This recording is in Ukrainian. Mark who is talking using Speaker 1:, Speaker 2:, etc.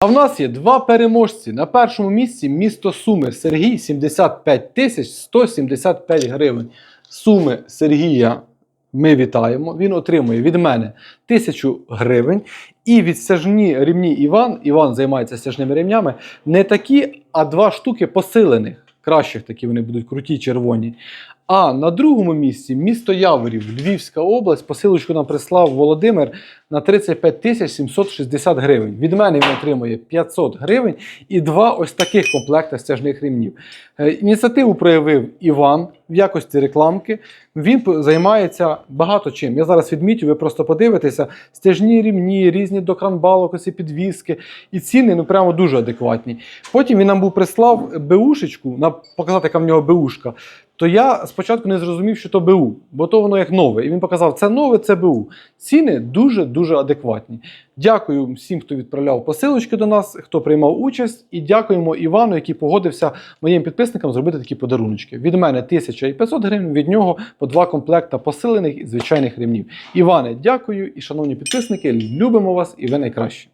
Speaker 1: А в нас є два переможці. На першому місці місто Суми Сергій 75 тисяч 175 гривень. Суми Сергія ми вітаємо. Він отримує від мене тисячу гривень. І від стяжні рівні Іван, Іван займається стяжними рівнями, не такі, а два штуки посилених. Кращих такі вони будуть круті червоні. А на другому місці місто Яворів, Львівська область. Посилочку нам прислав Володимир на 35 тисяч 760 гривень. Від мене він отримує 500 гривень і два ось таких комплекти стяжних ремнів. Е, Ініціативу проявив Іван в якості рекламки. Він займається багато чим. Я зараз відмітю, ви просто подивитеся. Стяжні рівні, різні до кранбалок, ось підвіски. І ціни ну прямо дуже адекватні. Потім він нам був прислав БУшечку, показати, яка в нього БУшка. То я спочатку не зрозумів, що то БУ, бо то воно як нове. І він показав, це нове, це БУ. Ціни дуже дуже адекватні. Дякую всім, хто відправляв посилочки до нас, хто приймав участь, і дякуємо Івану, який погодився моїм підписникам зробити такі подаруночки. Від мене 1500 гривень, від нього по два комплекта посилених і звичайних ремнів. Іване, дякую і шановні підписники, любимо вас і ви найкращі.